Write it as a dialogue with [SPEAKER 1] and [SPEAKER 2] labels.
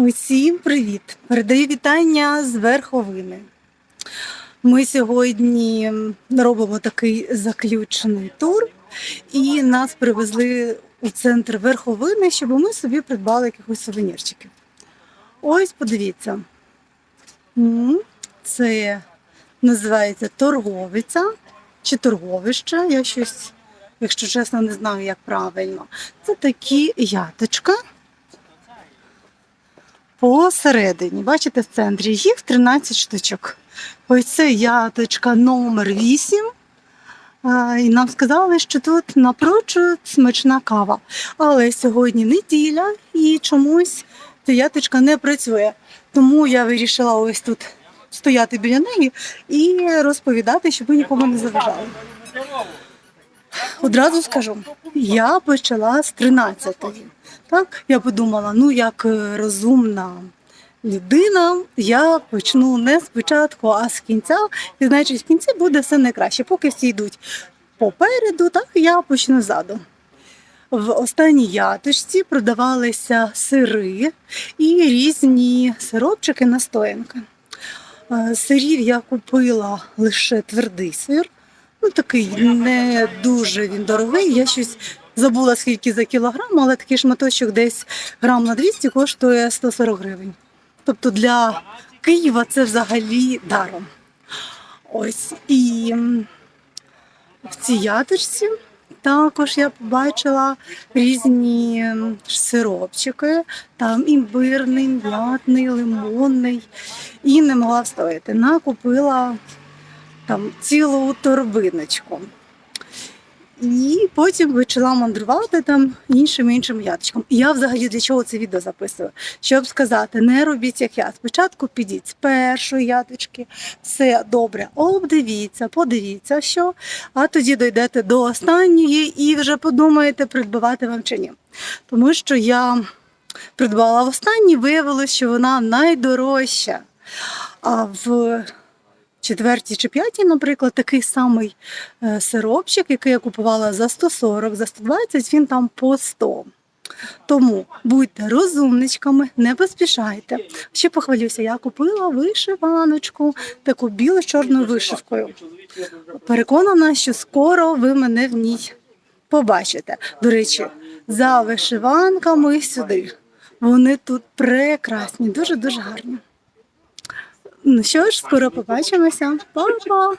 [SPEAKER 1] Усім привіт! Передаю вітання з верховини. Ми сьогодні робимо такий заключений тур, і нас привезли у центр верховини, щоб ми собі придбали якихось сувенірчиків. Ось подивіться. Це називається торговиця чи торговище. Я щось, якщо чесно, не знаю, як правильно. Це такі яточка посередині. Бачите, в центрі їх 13 штучок. Ось це яточка номер 8. І нам сказали, що тут напрочуд смачна кава. Але сьогодні неділя і чомусь ця яточка не працює. Тому я вирішила ось тут стояти біля неї і розповідати, щоб ви нікому не заважали. Одразу скажу, я почала з 13-ї. Так, я подумала, ну як е, розумна людина, я почну не спочатку, а з кінця. І значить, в кінці буде все найкраще. Поки всі йдуть попереду, так я почну ззаду. В останній яточці продавалися сири і різні сиропчики настоянки. Е, Сирів я купила лише твердий сир. Ну, такий не дуже він дорогий. Я щось забула скільки за кілограм, але такий шматочок десь грам на 200 коштує 140 гривень. Тобто для Києва це взагалі даром. Ось і в цій яточці також я побачила різні сиропчики, там імбирний, м'ятний, лимонний. І не могла встояти. Накупила там цілу торбиночку. І потім почала мандрувати там іншим іншим яточком. І я взагалі для чого це відео записую? Щоб сказати, не робіть як я. Спочатку підіть з першої яточки, все добре, обдивіться, подивіться, що, а тоді дійдете до останньої і вже подумаєте, придбавати вам чи ні. Тому що я придбала в останній, виявилось, що вона найдорожча. А в четвертій чи п'ятій, наприклад, такий самий е, сиропчик, який я купувала за 140, за 120, він там по 100. Тому будьте розумничками, не поспішайте. Ще похвалюся, я купила вишиваночку, таку білу з чорною вишивкою. Переконана, що скоро ви мене в ній побачите. До речі, за вишиванками сюди. Вони тут прекрасні, дуже-дуже гарні. Ну що ж, скоро побачимося. Па-па!